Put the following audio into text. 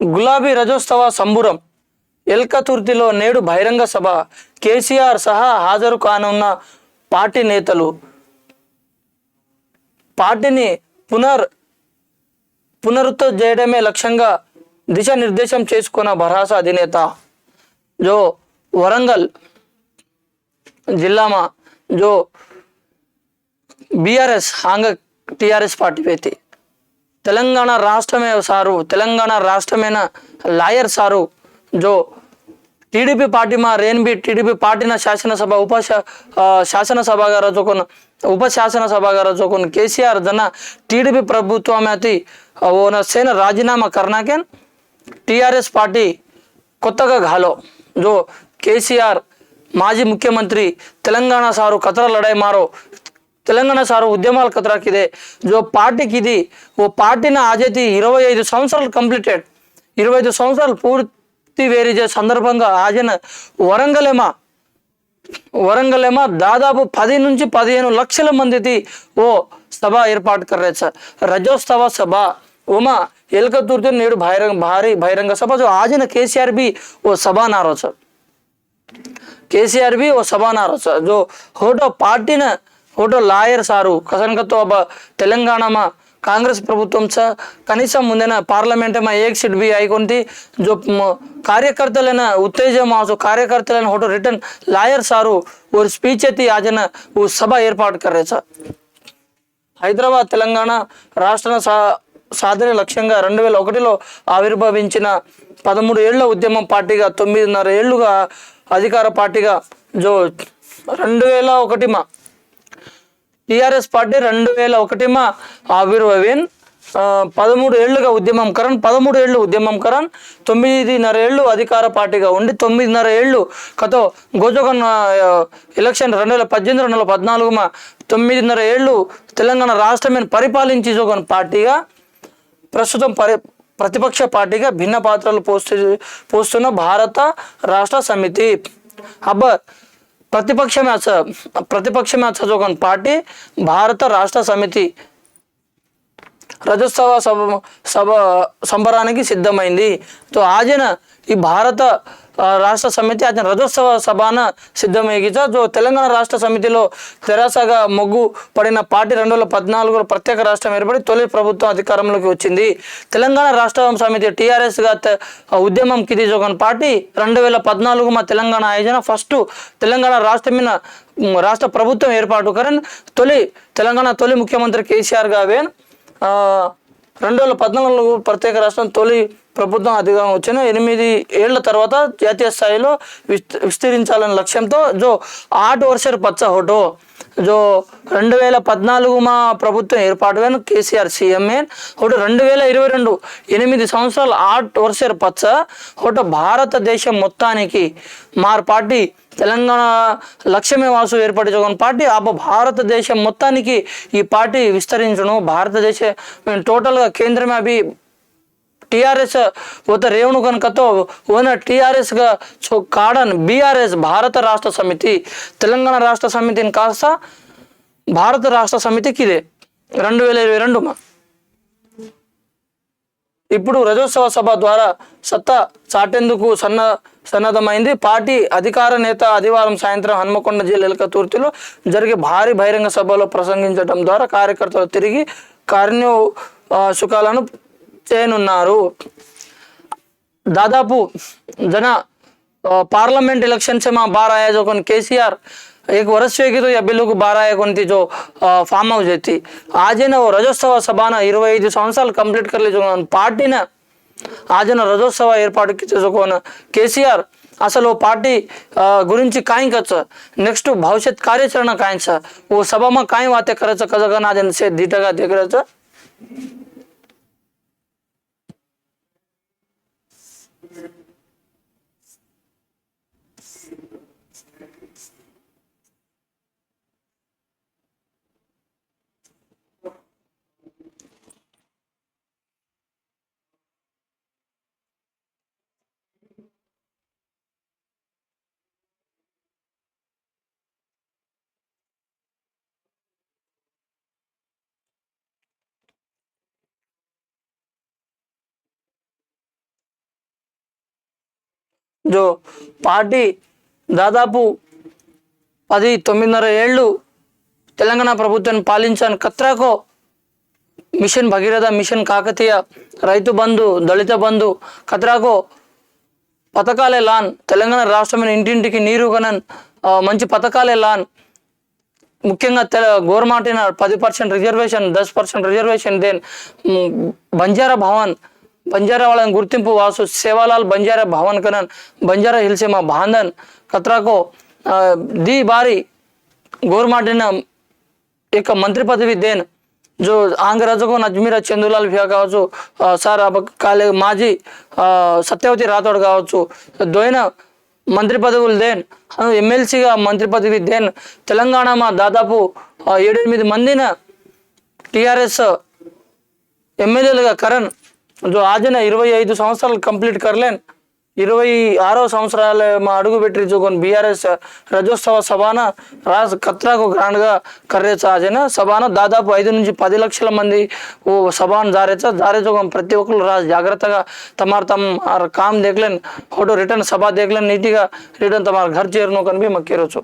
గులాబీ రజోత్సవ సంబురం. ఎల్కతుర్తిలో నేడు బహిరంగ సభ. కేసీఆర్ సహా హాజరు కానున్న పార్టీ నేతలు. పార్టీని పునర్ పునరుద్ధ చేయడమే లక్ష్యంగా దిశానిర్దేశం చేసుకున్న భరాస అధినేత జో వరంగల్ జిల్లామా జో బీఆర్ఎస్ ఆంగ టీఆర్ఎస్ పార్టీ తెలంగాణ రాష్ట్రమే సారు తెలంగాణ రాష్ట్రమైన? లాయర్ సారు జో. जो టీడీపీ పార్టీ మా రేన్బి టీడీపీ పార్టీన శాసనసభ ఉప శాసనసభగా రచుకున్న ఉప శాసనసభగా రచుకున్న కేసీఆర్ జన టీడీపీ ప్రభుత్వం అతి ఓన సేన రాజీనామా కర్ణాకేన్ టీఆర్ఎస్ పార్టీ కొత్తగా ఘాలో. జో కేసీఆర్ మాజీ ముఖ్యమంత్రి తెలంగాణ సారు కతర లడాయి మారో. తెలంగాణ సార్ ఉద్యమాల కతరాకిదే జో పార్టీకి ఇది ఓ పార్టీని ఆజేతి ఇరవై ఐదు సంవత్సరాలు కంప్లీటెడ్. ఇరవై ఐదు సంవత్సరాలు పూర్తి వేరిజే సందర్భంగా ఆజన వరంగలేమా. వరంగలేమా దాదాపు పది నుంచి పదిహేను లక్షల మందిది ఓ సభ ఏర్పాటు కర్రే సార్ రజోత్సవ సభ. ఉమా ఎల్కతుర్తి నేడు బహిరంగ భారీ బహిరంగ సభ. జో ఆజన కేసీఆర్ బి ఓ సభ నారో సార్ కేసీఆర్ బి ఓ సభ నారో సార్ జో హోటో పార్టీని ఒకటో లాయర్ సారు కసన్కతో తెలంగాణమా? కాంగ్రెస్ ప్రభుత్వం స కనీసం ముందైన పార్లమెంటమా ఏక్ సిట్ బి అయికొంది జో కార్యకర్తలైన ఉత్తేజం ఆసు కార్యకర్తలైన హోటో రిటర్న్ లాయర్ సారు ఓ స్పీచ్ ఎత్తి ఆజన ఓ సభ ఏర్పాటు కర్రే సార్ హైదరాబాద్ తెలంగాణ రాష్ట్ర సా సాధన లక్ష్యంగా రెండు వేల ఒకటిలో ఆవిర్భవించిన పదమూడు ఏళ్ళ ఉద్యమం పార్టీగా తొమ్మిదిన్నర ఏళ్ళుగా అధికార పార్టీగా జో రెండు వేల ఒకటి మా టిఆర్ఎస్ పార్టీ రెండు వేల ఒకటి మా ఆవిర్భవిన్ పదమూడు ఏళ్ళుగా ఉద్యమం కరణ్ పదమూడు ఏళ్ళు ఉద్యమం కరణ్ తొమ్మిదిన్నర ఏళ్ళు అధికార పార్టీగా ఉండి తొమ్మిదిన్నర ఏళ్ళు కతో గోజోగన్ ఎలక్షన్ రెండు వేల పద్దెనిమిది రెండు వేల పద్నాలుగుమా తొమ్మిదిన్నర ఏళ్ళు తెలంగాణ రాష్ట్రమైన పరిపాలించి జోగన్ పార్టీగా ప్రస్తుతం పరి ప్రతిపక్ష పార్టీగా భిన్న పాత్రలు పోస్తు పోస్తున్న భారత రాష్ట్ర సమితి. అబ్బా ప్రతిపక్ష మ్యాచ్ ప్రతిపక్ష మ్యాచ్ జోగన్ పార్టీ భారత రాష్ట్ర సమితి రజోత్సవ సభ సభ సంబరానికి సిద్ధమైంది. తో ఆజన ఈ భారత రాష్ట్ర సమితి అతని రజోత్సవ సభాన సిద్ధమయ్యింది జో తెలంగాణ రాష్ట్ర సమితిలో తెరాసగా మొగ్గు పడిన పార్టీ రెండు వేల పద్నాలుగులో ప్రత్యేక రాష్ట్రం ఏర్పడి తొలి ప్రభుత్వం అధికారంలోకి వచ్చింది. తెలంగాణ రాష్ట్ర సమితి టీఆర్ఎస్గా ఉద్యమం కిది జోగన్ పార్టీ రెండు వేల పద్నాలుగు మా తెలంగాణ ఆయోజన ఫస్ట్ తెలంగాణ రాష్ట్రం మీద రాష్ట్ర ప్రభుత్వం ఏర్పాటు కరెన్ తొలి తెలంగాణ తొలి ముఖ్యమంత్రి కేసీఆర్ గావేన్ రెండు వేల పద్నాలుగు ప్రత్యేక రాష్ట్రం తొలి ప్రభుత్వం అధికారం వచ్చిన ఎనిమిది ఏళ్ళ తర్వాత జాతీయ స్థాయిలో విస్త విస్తరించాలనే లక్ష్యంతో జో ఆట్ వర్షర్ పచ్చ హోటో. జో రెండు వేల పద్నాలుగు మా ప్రభుత్వం ఏర్పాటుగా కేసీఆర్ సీఎంఏ ఒకటి రెండు వేల ఇరవై రెండు ఎనిమిది సంవత్సరాల ఆట్ వర్షర్ పచ్చ ఒకటి భారతదేశం మొత్తానికి మార్ పార్టీ తెలంగాణ లక్ష్యమే వాసు ఏర్పాటు జగన్ పార్టీ ఆ భారతదేశం మొత్తానికి ఈ పార్టీ విస్తరించడం భారతదేశం టోటల్గా కేంద్రమే అవి టిఆర్ఎస్ ఉత రేవణు ఉన్న ఓన టీఆర్ఎస్గా కాడన్ బీఆర్ఎస్ భారత రాష్ట్ర సమితి తెలంగాణ రాష్ట్ర సమితిని కాస్త భారత రాష్ట్ర సమితికి ఇదే. రెండు వేల ఇరవై రెండు ఇప్పుడు రజోత్సవ సభ ద్వారా సత్తా చాటేందుకు సన్న సన్నద్ధమైంది. పార్టీ అధికార నేత ఆదివారం సాయంత్రం హన్మకొండ జిల్లా ఎలకతుర్తిలో జరిగే భారీ బహిరంగ సభలో ప్రసంగించడం ద్వారా కార్యకర్తలు తిరిగి కార్యో సుఖాలను చేయనున్నారు దాదాపు जना पार्लियामेंट इलेक्शन से मां बाहर आया जो कौन केसीआर એક વર્ષ થઈ ગયું અભી લોકો બાર આયા જો ફાર્મ હાઉસ હતી આજેના રજોત્સવ સભાના ఇరవై ఐదు సంవత్సరాలు కంప్లీట్ కర్లేదు పార్టీన આજના રજોત્સવ ఏర్పాటు చేసుకోన కేసీఆర్ అసలు పార్టీ గురించి కాయించ నెక్స్ట్ భవిష్యత్ కార్యాచరణ కాయించ ఓ సభમાં કાંઈ વાતે કરે છે કઝગન આજે છે દીટગા દેખ રહે છે జో పార్టీ దాదాపు పది తొమ్మిదిన్నర ఏళ్ళు తెలంగాణ ప్రభుత్వాన్ని పాలించాను కత్రాకో మిషన్ భగీరథ మిషన్ కాకతీయ రైతు బంధు దళిత బంధు కత్రాకో పథకాలే లాన్. తెలంగాణ రాష్ట్రమైన ఇంటింటికి నీరు గణన్ మంచి పథకాలే లాన్. ముఖ్యంగా తెల గోర్మాటిన పది పర్సెంట్ రిజర్వేషన్ దస్ percent reservation then Banjara Bhavan బంజారావాళ్ళని గుర్తింపు వాసు సేవాలాల్ బంజారా భవన్ కనన్ బంజారా హిల్సీమ భాందన్ కత్రాకో ది బారి గోర్మాటిన యొక్క మంత్రి పదవి దేన్ జో ఆంగ్రజకు నజ్మీరా చందులాల్ భియా కావచ్చు సార్ కాలే మాజీ సత్యవతి రాథోడ్ కావచ్చు దోయిన మంత్రి పదవులు దేన్ ఎమ్మెల్సీగా మంత్రి పదవి దేన్ తెలంగాణ మా దాదాపు ఏడెనిమిది మందిన టీఆర్ఎస్ ఎమ్మెల్యేలుగా కరణ్ जो आज ना ఇరవై ఐదు సంవత్సరాలు కంప్లీట్ కర్లేన్ ఇరవై ఆరో సంవత్సరాలు మా అడుగు పెట్టి జోకొని బీఆర్ఎస్ రజోత్సవ సభాన రాజ్ కత్రాకు గ్రాండ్గా కర్రేచ ఆజన సభాన దాదాపు ఐదు నుంచి పది లక్షల మంది ఓ సభాను జారేచ జారే జోగం ప్రతి ఒక్కరు రాజ్ జాగ్రత్తగా తమారు తమ ఆర్ కామ్ దేఖలేన్ ఫోటో రిటర్న్ సభా దేఖలేన్ నీటిగా రిటర్న్ తమారు ఘర్ చేరును కనిపి మక్కేరొచ్చు